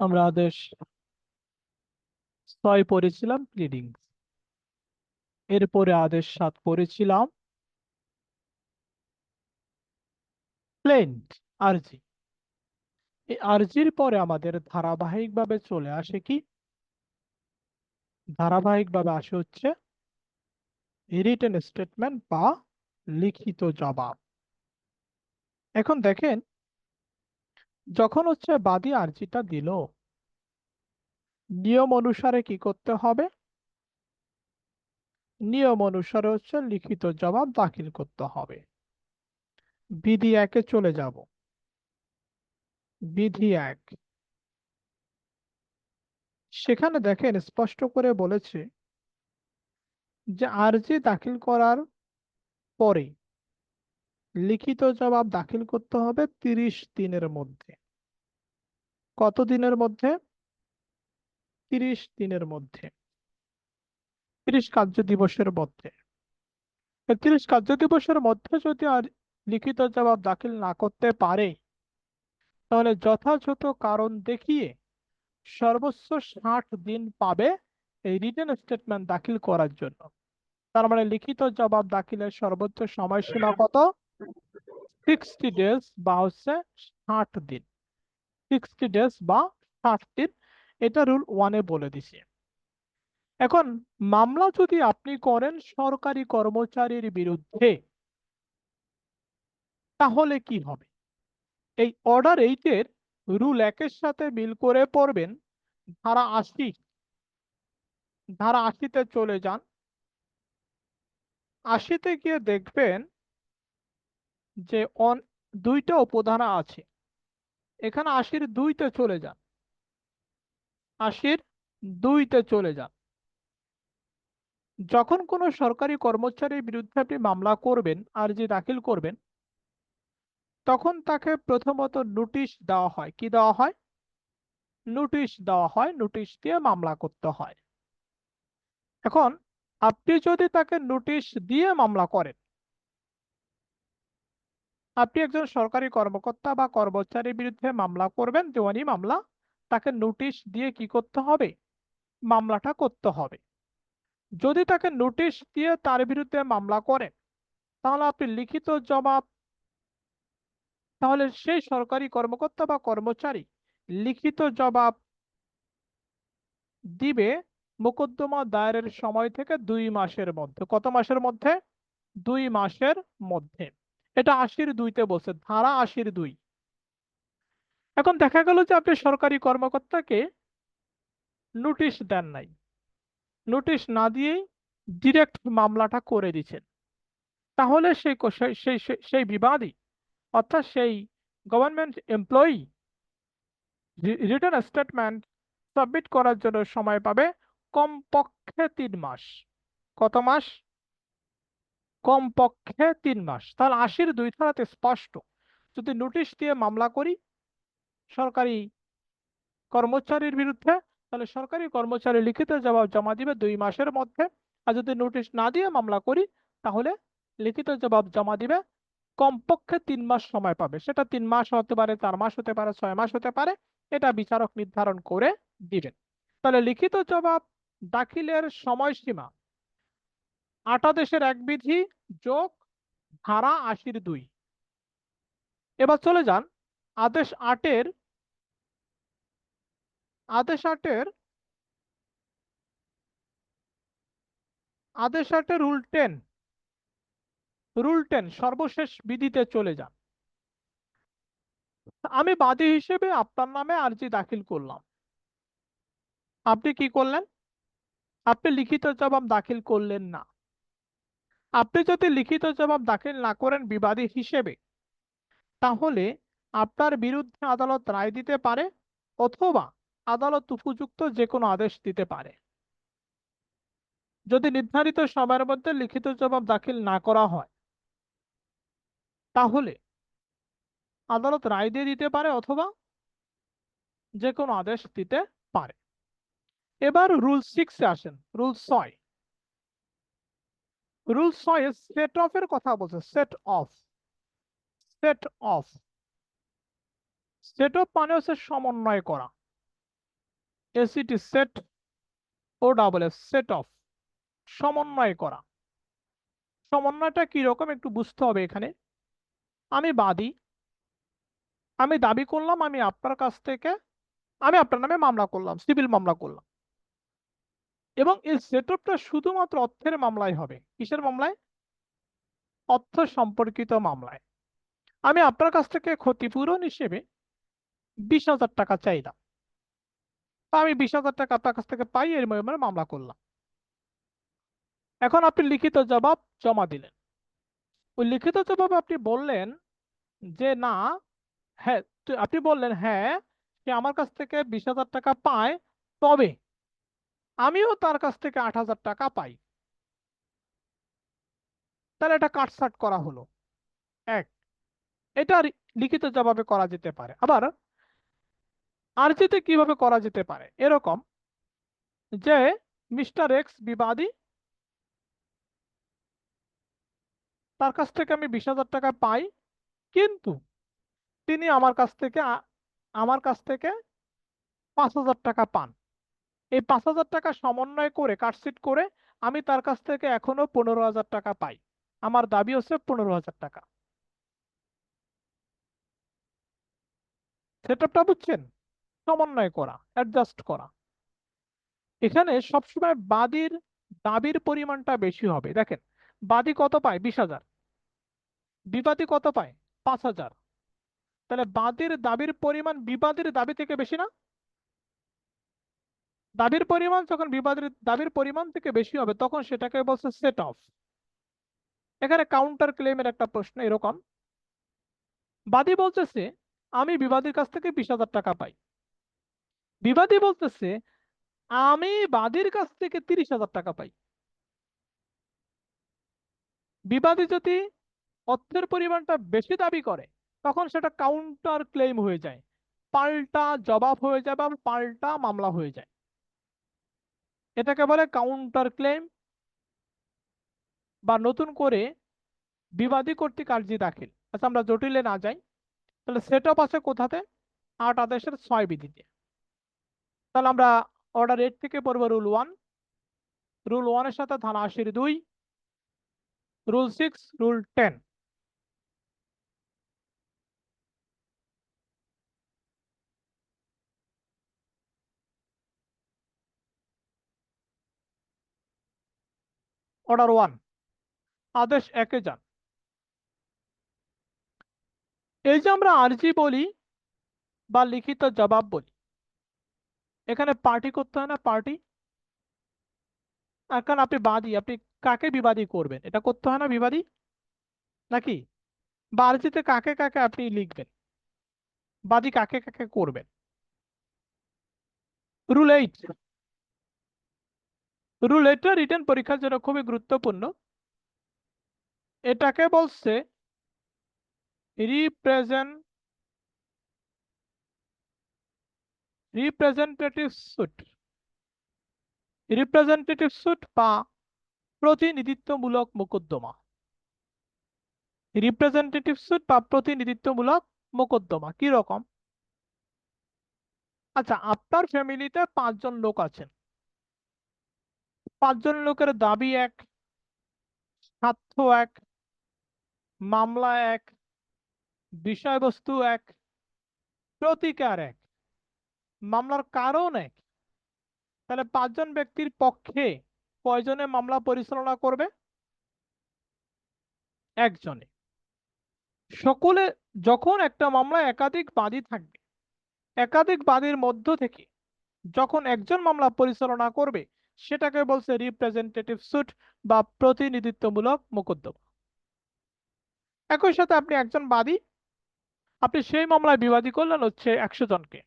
আমরা আদেশ ছয় পড়েছিলাম প্লিডিং এরপরে আদেশ সাত পড়েছিলাম। প্লেন্ট আরজি এই আরজির পরে আমাদের ধারাবাহিকভাবে চলে আসে কি? ধারাবাহিকভাবে আসে হচ্ছে রিটেন স্টেটমেন্ট বা লিখিত জবাব। এখন দেখেন যখন হচ্ছে বাদী আর্জিটা দিল, নিয়ম অনুসারে কি করতে হবে? নিয়ম অনুসারে হচ্ছে লিখিত জবাব দাখিল করতে হবে। বিধি একে চলে যাব। বিধি এক। সেখানে দেখেন, স্পষ্ট করে বলেছে যে আর্জি দাখিল করার পরে লিখিত জবাব দাখিল করতে হবে তিরিশ দিনের মধ্যে। কত দিনের মধ্যে? তিরিশ দিনের মধ্যে। তিরিশ কার্য দিবসের মধ্যে। তিরিশ কার্য দিবসের মধ্যে যদি আর লিখিত জবাব দাখিল না করতে পারে, তাহলে যথাযথ কারণ দেখিয়ে সর্বোচ্চ ষাট দিন পাবে এই রিটেন স্টেটমেন্ট দাখিল করার জন্য। তার মানে লিখিত জবাব দাখিলের সর্বোচ্চ সময়সীমা কত? সিক্সটি ডেজ বা হচ্ছে ষাট দিন। সিক্সটি ডেজ বা ষাট দিন, এটা রুল ওয়ানে বলে দিছে। এখন, মামলা যদি আপনি করেন সরকারি কর্মচারীর বিরুদ্ধে, তাহলে কি হবে? এই অর্ডার এইটের রুল একের সাথে মিল করে পড়বেন, ধারা আশি। ধারা আশিতে চলে যান। আশিতে গিয়ে দেখবেন যে অন, দুইটা উপধারা আছে। এখানে আশির দুইতে চলে যান। আশির দুইতে চলে যান। যখন কোনো সরকারি কর্মচারীর বিরুদ্ধে আপনি মামলা করবেন, আর্জি দাখিল করবেন, তখন তাকে প্রথমত নোটিশ দেওয়া হয়। কি দেওয়া হয়? নোটিশ দেওয়া হয়, নোটিশ দিয়ে মামলা করতে হয়। এখন আপনি যদি তাকে নোটিশ দিয়ে মামলা করেন আপনি একজন সরকারি কর্মকর্তা বা কর্মচারীর বিরুদ্ধে মামলা করবেন দেওয়ানি মামলা, তাকে নোটিশ দিয়ে কি করতে হবে? মামলাটা করতে হবে। যদি তাকে নোটিশ দিয়ে তার বিরুদ্ধে মামলা করেন, তাহলে আপনি লিখিত জবাব, তাহলে সেই সরকারি কর্মকর্তা বা কর্মচারী লিখিত জবাব দিবে মোকদ্দমা দায়েরের সময় থেকে দুই মাসের মধ্যে। কত মাসের মধ্যে? দুই মাসের মধ্যে। এটা আশির দুইতে বলছে, ধারা আশির দুই। এখন দেখা গেল যে আপনি সরকারি কর্মকর্তাকে নোটিশ দেন নাই। নোটিশ না দিয়েই ডিরেক্ট মামলাটা করে দিচ্ছেন। তাহলে সেই সেই সেই বিবাদী, অর্থাৎ সেই government employee return statement submit করার জন্য সময় পাবে কমপক্ষে তিন মাস। কত মাস? কমপক্ষে তিন মাস। তাহলে আশির দুই ধারাতে স্পষ্ট। যদি নোটিশ দিয়ে মামলা করি সরকারি কর্মচারীর বিরুদ্ধে, তাহলে সরকারি কর্মচারী লিখিত জবাব জমা দিবে দুই মাসের মধ্যে। আর যদি নোটিশ না দিয়ে মামলা করি, তাহলে লিখিত জবাব জমা দিবে কমপক্ষে তিন মাস সময় পাবে। সেটা তিন মাস হতে পারে, চার মাস হতে পারে, ছয় মাস হতে পারে। এটা বিচারক নির্ধারণ করে দিবেন। তাহলে লিখিত জবাব দাখিলের সময়সীমা আটাদেশের এক বিধি যোগ ধারা আশির দুই। এবার চলে যান আদেশ আটের আদেশ আটের আদেশ আটের রুল টেন। রুল টেন সর্বশেষ বিধিতে চলে যান। আমি বাদী হিসেবে আপনার নামে আর্জি দাখিল করলাম। আপনি কি করলেন? আপনি লিখিত জবাব দাখিল করলেন না। আপনি যদি লিখিত জবাব দাখিল না করেন বিবাদী হিসেবে, তাহলে আপনার বিরুদ্ধে আদালত রায় দিতে পারে অথবা আদালত উপযুক্ত যে কোনো আদেশ দিতে পারে। যদি নির্ধারিত সময়ের মধ্যে লিখিত জবাব দাখিল না করা হয়, তাহলে আদালত রায় দিয়ে দিতে পারে অথবা যে কোনো আদেশ দিতে পারে। এবার রুল সিক্সে আসেন, রুল ছয়। রুল ছয় সেট অফ এর কথা বলছে set off set off set off মানে হচ্ছে সমন্বয় করা। এসিটি সেট ও ডাবল এস সেট অফ সমন্বয় করা। সমন্বয়টা কি রকম একটু বুঝতে হবে এখানে। আমি বাদী, আমি দাবি করলাম, আমি আপনার কাছ থেকে, আমি আপনার নামে মামলা করলাম সিভিল মামলা করলাম। এবং এই সেটআপটা শুধুমাত্র অর্থের মামলায় হবে। কিসের মামলায়? অর্থ সম্পর্কিত মামলায়। আমি আপনার কাছ থেকে ক্ষতিপূরণ হিসেবে বিশ হাজার টাকা চাইলাম। আমি বিশ হাজার টাকা আপনার কাছ থেকে পাই, এর মর্মে মামলা করলাম। এখন আপনি লিখিত জবাব জমা দিলেন। ওই লিখিত জবাবে আপনি বললেন যে, না হ্যাঁ আপনি বললেন হ্যাঁ সে আমার কাছ থেকে বিশ হাজার টাকা পায়, তবে আমিও তার কাছ থেকে আট হাজার টাকা পাই। তাহলে এটা কাটছাট করা হলো। এক, এটা লিখিত জবাবে করা যেতে পারে। আবার, আরজিতে কীভাবে করা যেতে পারে? এরকম যে, মিস্টার এক্স বিবাদী তার কাছ থেকে আমি বিশ হাজার টাকা পাই, কিন্তু তিনি আমার কাছ থেকে আমার কাছ থেকে পাঁচ হাজার টাকা পান। এই পাঁচ হাজার টাকা সমন্বয় করে কাটসিট করে আমি তার কাছ থেকে এখনও পনেরো হাজার টাকা পাই। আমার দাবি হচ্ছে পনেরো হাজার টাকা। সেটআপটা বুঝছেন? সমন্বয় করা অ্যাডজাস্ট করা। এখানে সবসময় বাদির দাবির পরিমাণটা বেশি হবে। দেখেন, বাদি কত পায়? বিশ হাজার। বিবাদী কত পায়? পাঁচ হাজার। তাহলে বাদির দাবির পরিমাণ বিবাদীর দাবি থেকে বেশি না? দাবির পরিমাণ যখন বিবাদের, দাবির পরিমাণ থেকে বেশি হবে, তখন সেটাকে বলছে সেট অফ এখানে কাউন্টার ক্লেমের একটা প্রশ্ন এরকম। বাদী বলতেছে, আমি বিবাদীর কাছ থেকে বিশ হাজার টাকা পাই। বিবাদী বলতেছে, আমি বাদীর কাছ থেকে তিরিশ হাজার টাকা পাই। বিবাদী যদি অর্থের পরিমাণটা বেশি দাবি করে, তখন সেটা কাউন্টার ক্লেম হয়ে যায়। পাল্টা জবাব হয়ে যায় বা পাল্টা মামলা হয়ে যায়। এটাকে বলে কাউন্টার ক্লেম বা নতুন করে বিবাদী কর্তৃক আর্জি দাখিল আচ্ছা আমরা জটিলে না যাই। তাহলে সেট আপ আছে কোথাতে? আট আদেশের ছয় বিধিতে। তাহলে আমরা অর্ডার এইট থেকে পড়ব রুল ওয়ান রুল ওয়ানের সাথে ধারা আশির দুই। Rule six rule ten order one. আদেশ একে যান। এই যে আমরা আরজি বলি বা লিখিত জবাব বলি, এখানে পার্টি করতে হয় না পার্টি এখন আপনি বাদী, আপনি কাকে বিবাদী করবেন? এটা করতে হয় না বিবাদী? নাকি? বা আরজিতে কাকে কাকে আপনি লিখবেন? বাদী কাকে কাকে করবেন? Rule eight. রুল এইটটা রিটেন পরীক্ষার জন্য খুবই গুরুত্বপূর্ণ। এটাকে বলছে represent representative suit representative suit বা প্রতিনিধিত্বমূলক মোকদ্দমা। রিপ্রেজেন্টেটিভ সুট বা প্রতিনিধিত্বমূলক মোকদ্দমা কি রকম আচ্ছা আপনার ফ্যামিলিতে পাঁচজন লোক আছেন। পাঁচজন লোকের দাবি এক, স্বার্থ এক, মামলা এক, বিষয়বস্তু এক, প্রতিকার এক। মামলার কারণ এক। তাহলে পাঁচজন ব্যক্তির পক্ষে কয়জনে মামলা পরিচালনা করবে? একজনে। সকলে যখন একটা মামলা একাধিক বাদী থাকবে, একাধিক বাদীর মধ্য থেকে যখন একজন মামলা পরিচালনা করবে সেটাকে বলছে রিপ্রেজেন্টেটিভ স্যুট বা প্রতিনিধিত্বমূলক মোকদ্দমা। একই সাথে আপনি একজন বাদী, আপনি সেই মামলায় বিবাদী করলেন হচ্ছে একশো জনকে।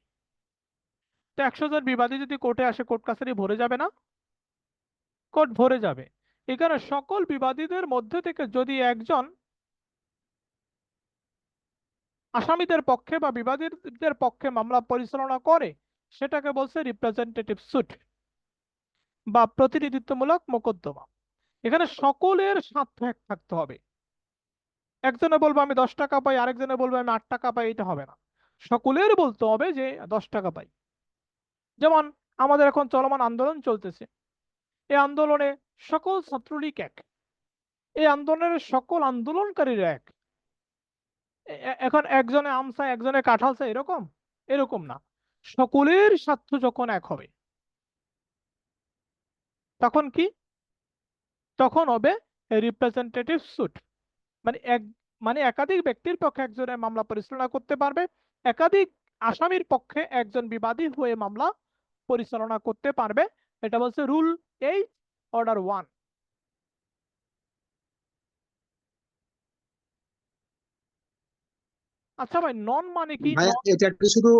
তো একশো জন বিবাদী যদি কোর্টে আসে, কোর্ট কাছারি ভরে যাবে না? কোর্ট ভরে যাবে। এখানে সকল বিবাদীদের মধ্যে থেকে যদি একজন আসামিদের পক্ষে বা বিবাদীদের পক্ষে মামলা পরিচালনা করে, সেটাকে বলছে রিপ্রেজেন্টেটিভ সুট বা প্রতিনিধিত্বমূলক মোকদ্দমা। এখানে সকলের স্বার্থ এক থাকতে হবে। একজনে বলব, আমি দশ টাকা পাই। আরেকজনে বলব, আমি আট টাকা পাই। এটা হবে না। সকলের বলতে হবে যে, দশ টাকা পাই। যেমন, আমাদের এখন চলমান আন্দোলন চলতেছে। এই আন্দোলনে সকল ছাত্রলীগ এক। এই আন্দোলনের সকল আন্দোলনকারীরা এক। এখন একজনে আম চায়, একজনে কাঁঠাল চায়, এরকম? এরকম না। সকলের স্বার্থ যখন এক হবে তখন কি? তখন হবে রিপ্রেজেন্টেটিভ সুট মানে এক মানে একাধিক ব্যক্তির পক্ষে একজনের মামলা পরিচালনা করতে পারবে একাধিক আসামির পক্ষে একজন বিবাদী হয়ে মামলা পরিচালনা করতে পারবে। এটা বলছে রুল এইট অর্ডার ওয়ান আচ্ছা ভাই নন মানে কি? এটা শুধু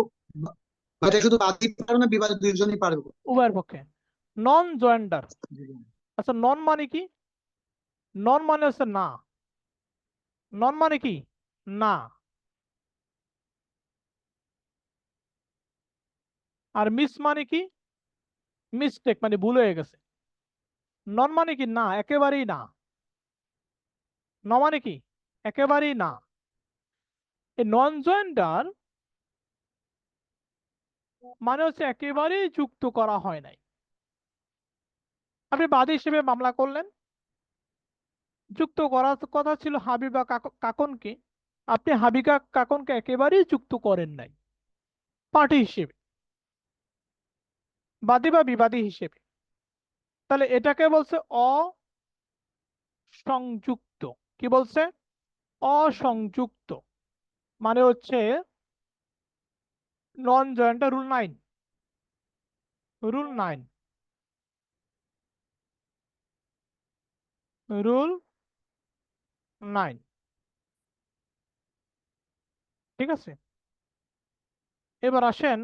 এটা শুধু বাদী পারবে না বিবাদী দুইজনই পারবে? উভয়ের পক্ষে। নন জয়েন্ডার আচ্ছা নন মানে কি? নন মানে হচ্ছে না। নন মানে কি? না। আর মিস মানে কি? মিস্টেক মানে ভুল হয়ে গেছে। নন মানে কি? না একেবারেই না। ন মানে কি? একেবারেই না। এই নন জয়েন্ডার মানে হচ্ছে একেবারেই যুক্ত করা হয় নাই। আপনি বাদী হিসেবে মামলা করলেন। যুক্ত করার কথা ছিল হাবিবা কাকনকে। আপনি হাবিকা কাকনকে একেবারেই যুক্ত করেন নাই। পার্টি হিসেবে। বাদী বা বিবাদী হিসেবে। তাহলে এটাকে বলছে অসংযুক্ত। কি বলছে? অসংযুক্ত। মানে হচ্ছে non joinder rule nine rule nine rule nine. ঠিক আছে? এবার আসেন।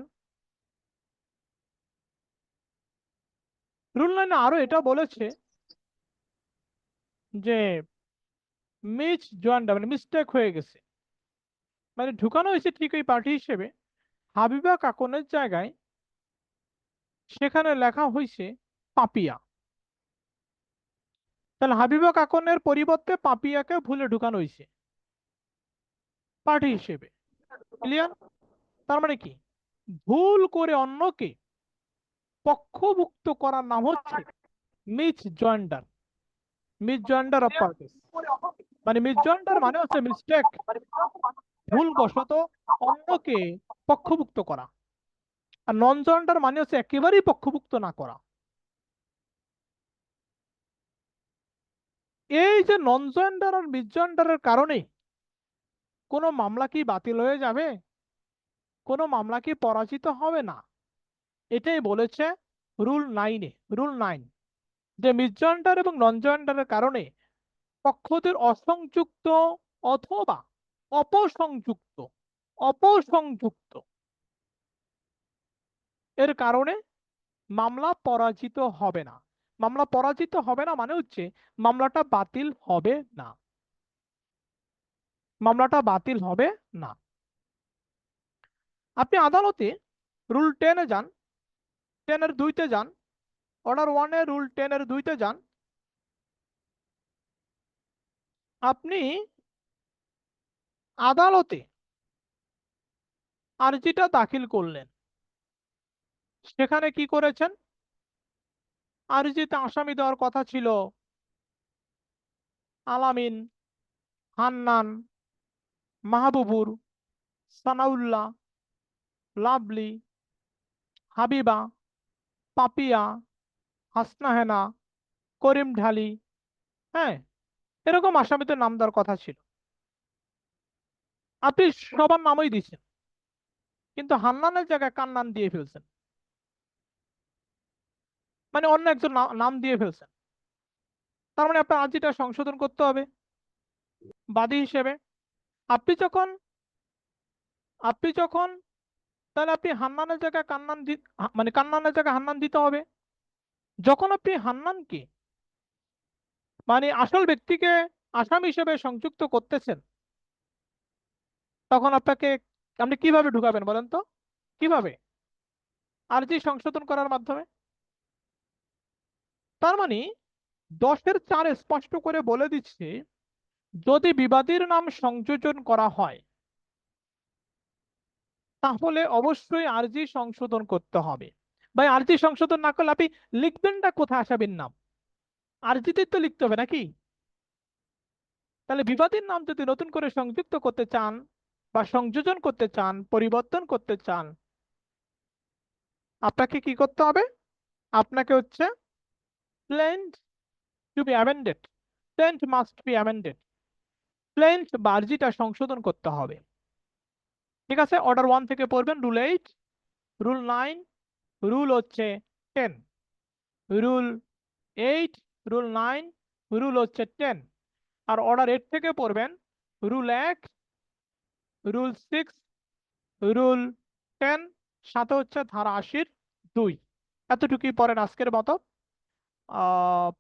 রুল নাইনে আরও এটা বলেছে যে মিস জয়েন্ট মানে মিস্টেক হয়ে গেছে। মানে ঢুকানো হয়েছে ঠিক ওই পার্টি হিসেবে। হাবিবা কাকনের জায়গায় সেখানে লেখা হয়েছে পাপিয়া। তাহলে হাবিবা কাকনের পরিবর্তে পাপিয়াকে ভুলে ঢুকানো হয়েছে। পার্টি হিসেবে। ক্লিয়ার তার মানে কি? ভুল করে অন্যকে পক্ষভুক্ত করার নাম হচ্ছে misjoinder. Misjoinder of parties মানে মিস জয়েন্ডার মানে হচ্ছে মিস্টেক ভুলবশত অন্যকে পক্ষভুক্ত করা। আর নন জয়েন্ডার মানে হচ্ছে একেবারেই পক্ষভুক্ত না করা। এই যে নন জয়েন্ডার আর মিস জয়েন্ডারের কারণে কোনো মামলা কি বাতিল হয়ে যাবে? কোনো মামলা কি পরাজিত হবে না? এটাই বলেছে রুল নাইনে রুল নাইন যে মিস জয়েন্ডার এবং নন জয়েন্ডারের কারণে পক্ষদের অসংযুক্ত অথবা অপসংযুক্ত অপসংযুক্ত এর কারণে মামলা পরাজিত হবে না। মামলা পরাজিত হবে না মানে হচ্ছে মামলাটা বাতিল হবে না। মামলাটা বাতিল হবে না। আপনি আদালতে রুল টেনে যান, টেনের দুইতে যান, অর্ডার ওয়ানে রুল টেনের দুইতে যান। আপনি আদালতে আর্জিটা দাখিল করলেন। সেখানে কি করেছেন? আর্জিতে আসামি দেওয়ার কথা ছিল। আলামিন, হান্নান, মাহবুবুর, সানাউল্লাহ লাভলি হাবিবা, পাপিয়া হাসনা হেনা করিম ঢালি হ্যাঁ এরকম আসামিদের নাম দেওয়ার কথা ছিল। আপনি সবার নামই দিচ্ছেন কিন্তু হান্নানের জায়গায় কান্নান দিয়ে ফেলছেন? মানে অন্য একজন নাম দিয়ে ফেলছেন। তার মানে আপনার আর্জিটা সংশোধন করতে হবে। বাদী হিসেবে আপনি যখন আপনি যখন, তাহলে আপনি হান্নানের জায়গায় কান্নান মানে কান্নানের জায়গায় হান্নান দিতে হবে। যখন আপনি হান্নানকে মানে আসল ব্যক্তিকে আসামি হিসেবে সংযুক্ত করতেছেন, তখন আপনাকে, আপনি কীভাবে ঢুকাবেন বলেন তো? কীভাবে? আরজি সংশোধন করার মাধ্যমে? তার মানে দশের চারে স্পষ্ট করে বলে দিচ্ছে, যদি বিবাদীর নাম সংযোজন করা হয়, তাহলে অবশ্যই আরজি সংশোধন করতে হবে। ভাই, আরজি সংশোধন না করলে আপনি লিখবেনটা কোথায় আসাবেন নাম? আরজিতেই তো লিখতে হবে নাকি? তাহলে বিবাদীর নাম যদি নতুন করে সংযুক্ত করতে চান বা সংযোজন করতে চান, পরিবর্তন করতে চান, আপনাকে কি করতে হবে? আপনাকে হচ্ছে plaint to be amended plaint must be amended plaint বা আরজিটা সংশোধন করতে হবে। ঠিক আছে? অর্ডার ওয়ান থেকে পড়বেন। Rule eight rule nine rule হচ্ছে ten rule eight rule nine rule হচ্ছে টেন আর অর্ডার এইট থেকে পড়বেন। রুল এক রুল সিক্স রুল টেন সাথে হচ্ছে ধারা আশির দুই। এতটুকুই পড়েন আজকের মতো। uh,